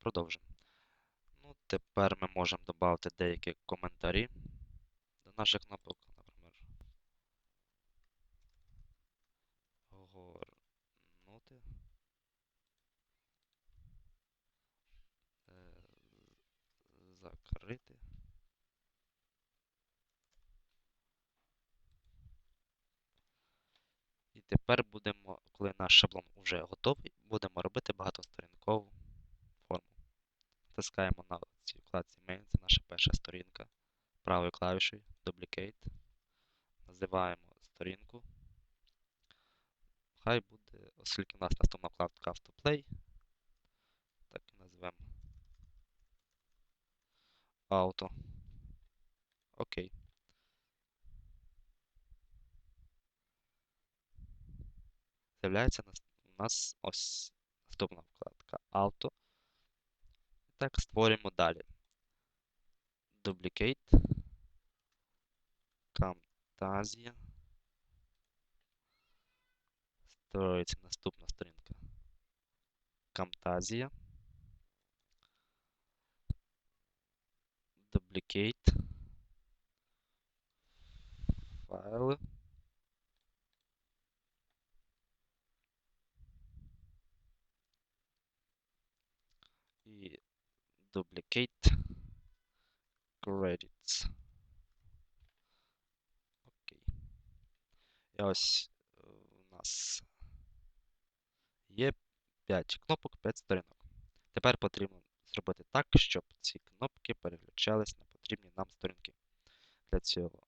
Продовжимо. Ну, тепер ми можемо додати деякі коментарі до наших кнопок, наприклад. Горнути. Е, Закрити. І тепер будемо, коли наш шаблон вже готовий, будемо робити багатосторінкову. Натискаємо на цій вкладці Main, це наша перша сторінка. Правою клавішею Duplicate. Називаємо сторінку. Хай буде, оскільки у нас наступна вкладка Autoplay. Так і назвемо Auto. Окей. З'являється у нас ось наступна вкладка Auto. Так, створюємо далі. Duplicate. Camtasia. Створюється наступна сторінка. Camtasia. Duplicate. Файли. І duplicate credits. Окей. І ось е, у нас є 5 кнопок, 5 сторінок. Тепер потрібно зробити так, щоб ці кнопки переключались на потрібні нам сторінки. Для цього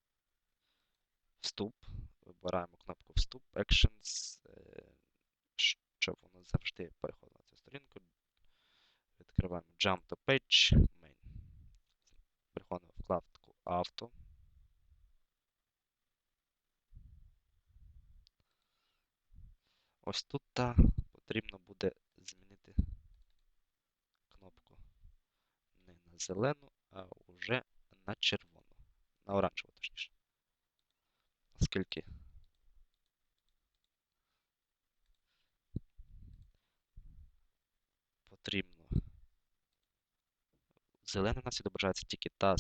вступ. Вибираємо кнопку Вступ, Actions, е, щоб воно завжди переходило на цю сторінку. Відкриваємо Jump to Page Main. Переходимо в вкладку Auto. Ось тут потрібно буде змінити кнопку не на зелену, а вже на червону. На оранжеву, точніше. Оскільки потрібно зелений у нас відображається тільки та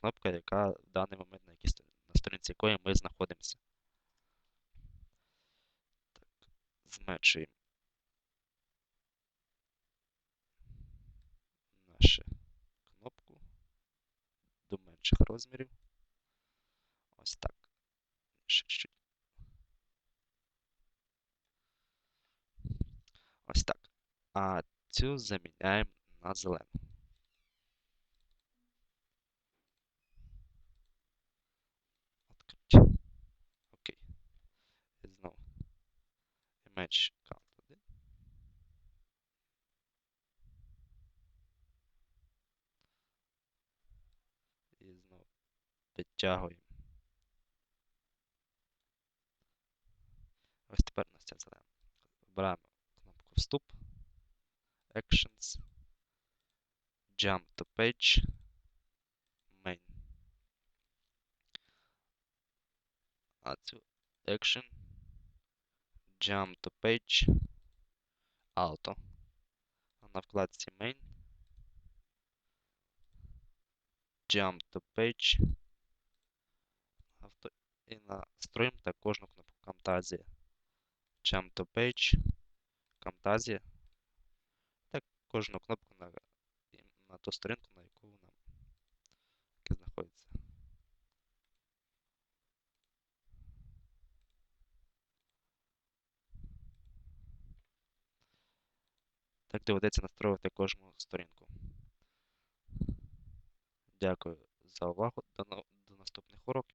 кнопка, яка в даний момент на якій на сторінці якої ми знаходимося. Так, зменшуємо нашу кнопку до менших розмірів. Ось так. Ось так. А цю заміняємо на зелену. Открити. Окей. І знову. Image count І знову підтягуємо. Ось тепер нас ця зелена. Вибираємо кнопку Вступ, Actions, Jump to Page, Main. А цю Action, Jump to Page, Auto. На вкладці Main. Jump to Page. Авто. І настроїмо так кожну кнопку Camtasia. Jump to Page, Camtasia. Так, кожну кнопку на, на ту сторінку, Так доведеться настроювати кожну сторінку. Дякую за увагу. До, до наступних уроків.